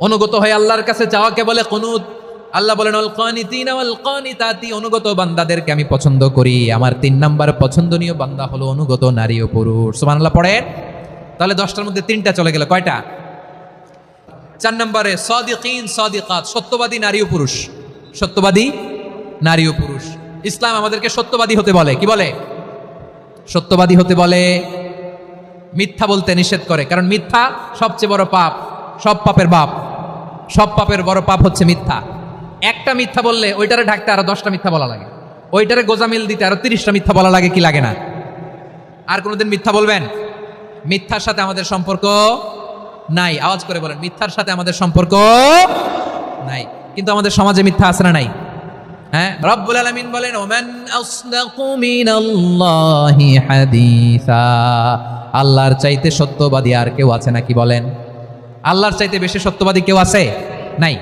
অনুগত হয়ে আল্লাহর কাছে চাওয়াকে বলে কুনুত। আল্লাহ বলেন অল কানিতিন ওয়াল কানিতাতি অনুগত বান্দাদেরকে আমি পছন্দ করি। আমার তিন নাম্বার পছন্দনীয় বান্দা হলো অনুগত নারী ও পুরুষ। সুবহানাল্লাহ, পড়েন। তাহলে দশটার মধ্যে তিনটা চলে গেল। কয়টা? চার নম্বরে, সদিকিন সদিকাত সত্যবাদী নারী ও পুরুষ। সত্যবাদী নারী ও পুরুষ। ইসলাম আমাদেরকে সত্যবাদী হতে বলে। কি বলে? সত্যবাদী হতে বলে, মিথ্যা বলতে নিষেধ করে। কারণ মিথ্যা সবচেয়ে বড় পাপ। সব পাপের বাপ, সব পাপের বড় পাপ হচ্ছে মিথ্যা। একটা মিথ্যা বললে ওইটারে ঢাকতে আরও দশটা মিথ্যা বলা লাগে। ওইটারে গোজামিল দিতে আরও তিরিশটা মিথ্যা বলা লাগে কি লাগে না? আর কোনোদিন মিথ্যা বলবেন? মিথ্যার সাথে আমাদের সম্পর্ক নাই। আওয়াজ করে বলেন, মিথ্যার সাথে আমাদের সম্পর্ক নাই। কিন্তু আমাদের সমাজে মিথ্যা আছে না নাই? হ্যাঁ? রব্বুল আলামিন বলেন, ওমান আল্লাহর চাইতে সত্যবাদী আর কেউ আছে নাকি বলেন? আল্লাহর চাইতে বেশি সত্যবাদী কেউ আছে? নাই।